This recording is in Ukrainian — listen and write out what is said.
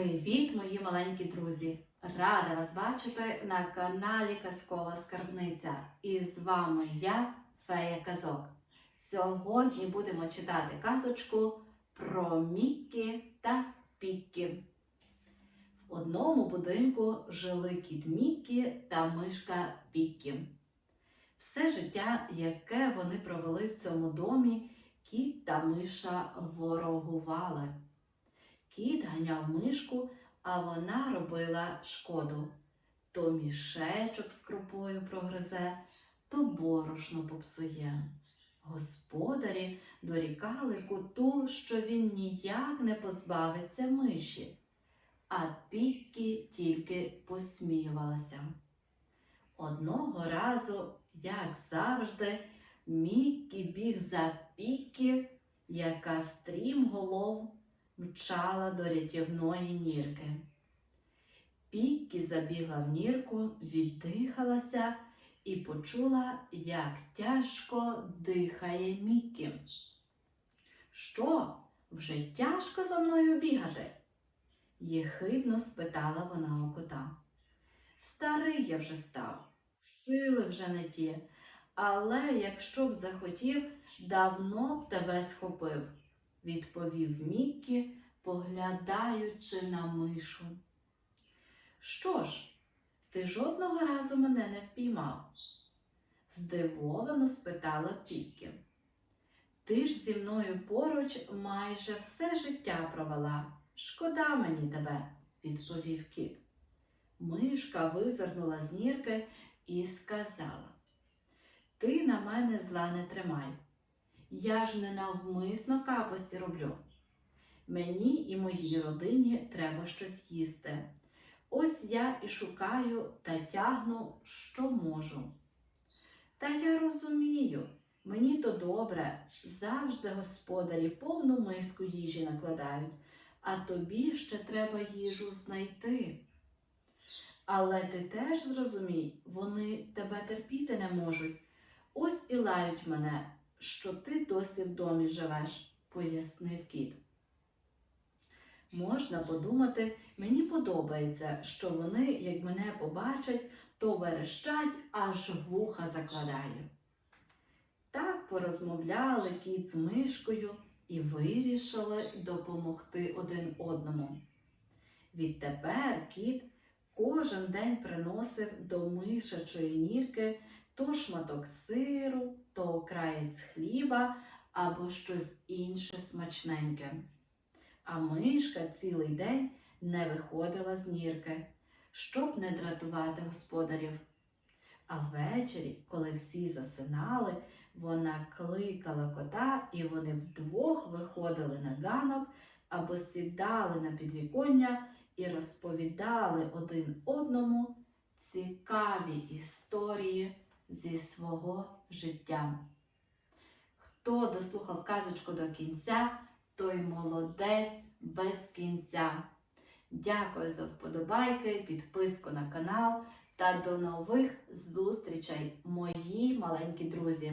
Привіт, мої маленькі друзі! Рада вас бачити на каналі Казкова Скарбниця. І з вами я, Фея Казок. Сьогодні будемо читати казочку про Міккі та Піккі. В одному будинку жили кіт Міккі та мишка Піккі. Все життя, яке вони провели в цьому домі, кіт та миша ворогували. Кіт ганяв мишку, а вона робила шкоду. То мішечок з крупою прогризе, то борошно попсує. Господарі дорікали коту, що він ніяк не позбавиться миші, а Піккі тільки посміювалася. Одного разу, як завжди, Міккі біг за Піккі, яка стрімголов мчала до рятівної нірки. Піккі забігла в нірку, віддихалася і почула, як тяжко дихає Міккі. Що, вже тяжко за мною бігати? єхидно спитала вона у кота. Старий я вже став, сили вже не ті, але якщо б захотів, давно б тебе схопив відповів Міккі, поглядаючи на мишу. Що ж, ти жодного разу мене не впіймав? здивовано спитала Піккі. Ти ж зі мною поруч майже все життя провела. Шкода мені тебе, відповів кіт. Мишка визирнула з нірки і сказала: Ти на мене зла не тримай. Я ж не навмисно капості роблю. Мені і моїй родині треба щось їсти. Ось я і шукаю та тягну, що можу. Та я розумію, мені то добре, завжди господарі повну миску їжі накладають, а тобі ще треба їжу знайти. Але ти теж зрозумій, вони тебе терпіти не можуть. Ось і лають мене, що ти досі в домі живеш, пояснив кіт. Можна подумати, мені подобається, що вони, як мене побачать, то верещать, аж вуха закладає. Так порозмовляли кіт з мишкою і вирішили допомогти один одному. Відтепер кіт кожен день приносив до мишачої нірки то шматок сиру, то окраєць хліба або щось інше смачненьке. А мишка цілий день не виходила з нірки, щоб не дратувати господарів. А ввечері, коли всі засинали, вона кликала кота, і вони вдвох виходили на ганок або сідали на підвіконня і розповідали один одному цікаві історії зі свого життя. Хто дослухав казочку до кінця, той молодець без кінця. Дякую за вподобайки, підписку на канал та до нових зустрічей, мої маленькі друзі!